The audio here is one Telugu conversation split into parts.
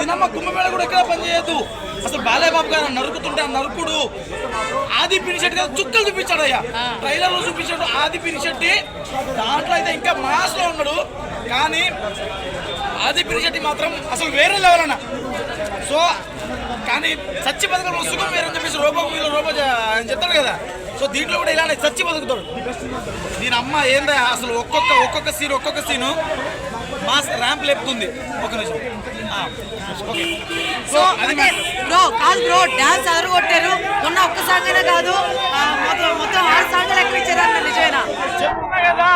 దినమ్మ కుంభమేళ కూడా ఎక్కడ పని చేయొద్దు అసలు బాలయ్య బాబు గారు నరుకుతుంటే ఆ నరుకుడు ఆది పినిశెట్టి గారు చుక్కలు చూపించాడు అయ్యా ట్రైలర్లో చూపించాడు ఆది పినిశెట్టి దాంట్లో అయితే ఇంకా మాస్లో ఉన్నాడు. కానీ ఆది పినిశెట్టి మాత్రం అసలు వేరే లెవెల్ అన్న. సో కానీ చచ్చి బతకడం సుఖం వేరని చెప్పేసి రోబో మూవీలో రోబో ఆయన చెప్తాడు కదా. సో దీంట్లో కూడా ఇలానే చచ్చి బతుకుతాడు. దీని అమ్మ ఏందా అసలు ఒక్కొక్క ఒక్కొక్క సీన్ ఒక్కొక్క సీను మాస్ ర్యాంప్ లేపుతుంది. ఒక నిమిషం. ఆ, ఓకే. సో అది అంటే బ్రో కాదు బ్రో డాన్స్ అదరు కొట్టారు? ఉన్న ఒక్క సాంగ్ అయినా కాదు ఆ, మొత్తం మొత్తం ఆరు సాంగ్లు ఎక్కడ ఇచ్చారన్న నిజమేనా? చెప్తున్నా కదా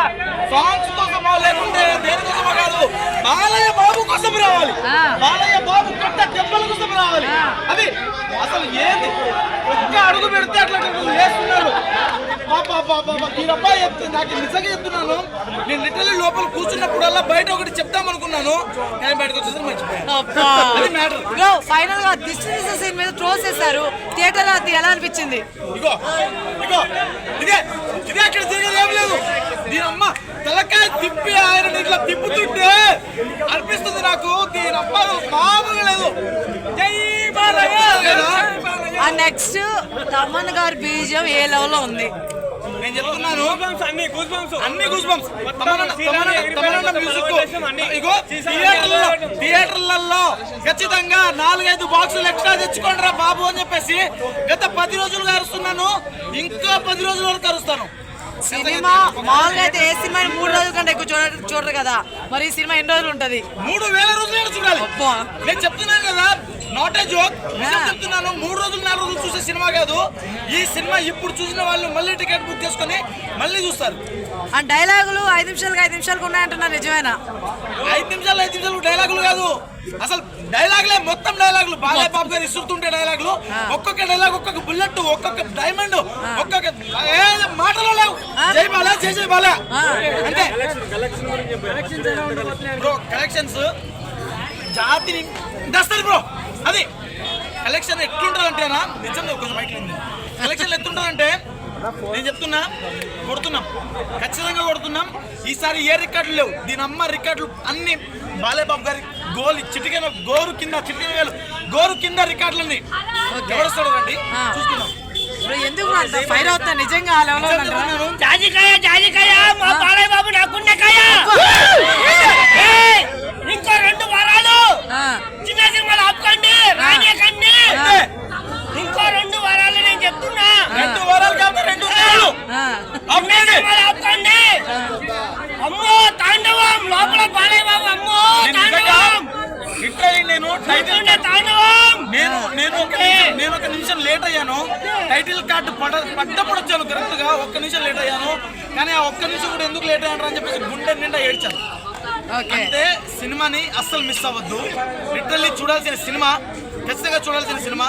సాంగ్స్ కోసమో లేకుంటే దేనికోసమో కాదు బాలయ్య బాబు కోసం రావాలి. ఆ. బాలయ్య బాబు కొత్త దెబ్బల కోసం రావాలి. అది అసలు ఏంది? ఒక్క అడుగు పెడితే అట్లా వేస్తున్నారు పాపా పాపా దీనప్ప చెప్తే నాకు నిజంగా చెప్తున్నాను. నేను లిటరల్లీ లోపల కూర్చున్నప్పుడల్లా బయట ఒకటి చెప్తాం అనుకున్నాను. కానీ బయటకు వచ్చేసరికి మర్చిపోయాను. అది మ్యాటర్ బ్రో ఫైనల్గా దిష్టి సీన్ మీద ట్రోల్స్ చేశారు. థియేటర్ అది ఎలా అనిపించింది? ఇగో ఇగో ఇదే ఇదే అక్కడ తిరిగేది ఏం లేదు. దీని అమ్మ తలకాయ తిప్పి ఆయన ఇట్లా తిప్పుతుంటే అనిపిస్తుంది నాకు. దీని అమ్మ మామూలుగా లేదు. జై బాలయ్య. నెక్స్ట్ తమన్ గారి బీజం ఏ లెవెల్లో ఉంది? నేను చెప్తున్నాను. అన్ని గూస్ బంప్స్ అన్ని. Goose bumps. ఇగో థియేటర్లలో ఖచ్చితంగా నాలుగైదు బాక్సులు ఎక్స్ట్రా తెచ్చుకోండి రా బాబు అని చెప్పేసి గత పది రోజులుగా అరుస్తున్నాను. ఇంకా పది రోజుల వరకు అరుస్తాను. సినిమా మామూలుగా అయితే ఏ సినిమా మూడు రోజుల కంటే ఎక్కువ చూడ చూడరు కదా. మరి ఈ సినిమా ఎన్ని రోజులు ఉంటది? మూడు వేల రోజులు చూడాలి. నేను చెప్తున్నాను కదా నాట్ ఏ జోక్. చెప్తున్నాను. మూడు రోజులు నాలుగు రోజులు చూసే సినిమా కాదు. ఈ సినిమా ఇప్పుడు చూసిన వాళ్ళు మళ్ళీ టికెట్ బుక్ చేసుకొని మళ్ళీ చూస్తారు. ఆ డైలాగులు ఐదు నిమిషాలకు ఐదు నిమిషాలకు ఉన్నాయంటున్నారు నిజమేనా? ఐదు నిమిషాలు ఐదు నిమిషాలు డైలాగులు కాదు. అసలు డైలాగులే మొత్తం డైలాగులు. బాలయ్య బాబు గారు ఇస్తుంటే డైలాగులు. ఒక్కొక్క డైలాగ్ ఒక్కొక్క బుల్లెట్ ఒక్కొక్క డైమండ్ ఒక్కొక్క మాటలు లేవు. జై బాలయ్య జై జై. అంటే కలెక్షన్స్ జాతిని దస్తది బ్రో. అది. కలెక్షన్ ఎట్లుంటుంది అంటేనా నిజంగా కొంచెం బయట కలెక్షన్ ఎట్లుంటుందంటే నేను చెప్తున్నా కొడుతున్నాం. ఖచ్చితంగా కొడుతున్నాం. ఈసారి ఏ రికార్డులు లేవు. దీని అమ్మ రికార్డులు అన్ని బాలేబాబు గారి గోల్ చిటికెన గోరు కింద చిటికెన వేలు. గోరు కింద రికార్డులన్నీ. ఎవరు వస్తాడు రండి. చూసుకుందాం. ఇప్పుడు ఎందుకు అంత ఫైర్ అవుతా నిజంగా ఆ లెవెల్లో నిజం ఉందంటారా? చెప్తున్నాను. జాజికాయ జాజికాయ మా బాలయ్య బాబు నాకున్న కాయ ఏయ్, ఇంకో రెండు వారాలు ఆ, చిన్న సినిమాలు ఆపుకోండి రానియకండి అంటే ఇంకో రెండు వారాలు నేను చెప్తున్నా రెండు వారాలు కాదు రెండు నెలలు ఆ. చిన్న ఆపండి. సినిమాలు ఆపుకోండి అమ్మో తాండవం లోపల బాలయ్య బాబు అమ్మో నేను నిజంగా తాండవం లిటరల్లీ నేను నేను నేను ఒక నేను ఒక నిమిషం లేట్ అయ్యాను. టైటిల్ కార్డు పడ పడ్డప్పుడు వచ్చాను కరెక్ట్గా ఒక్క నిమిషం లేట్ అయ్యాను. కానీ ఆ ఒక్క నిమిషం కూడా ఎందుకు లేట్ అయ్యాను అని చెప్పేసి గుండె నిండా ఏడ్చాను. అంటే సినిమాని అస్సలు మిస్ అవ్వద్దు. లిటరల్లీ చూడాల్సిన సినిమా ఖచ్చితంగా చూడాల్సిన సినిమా.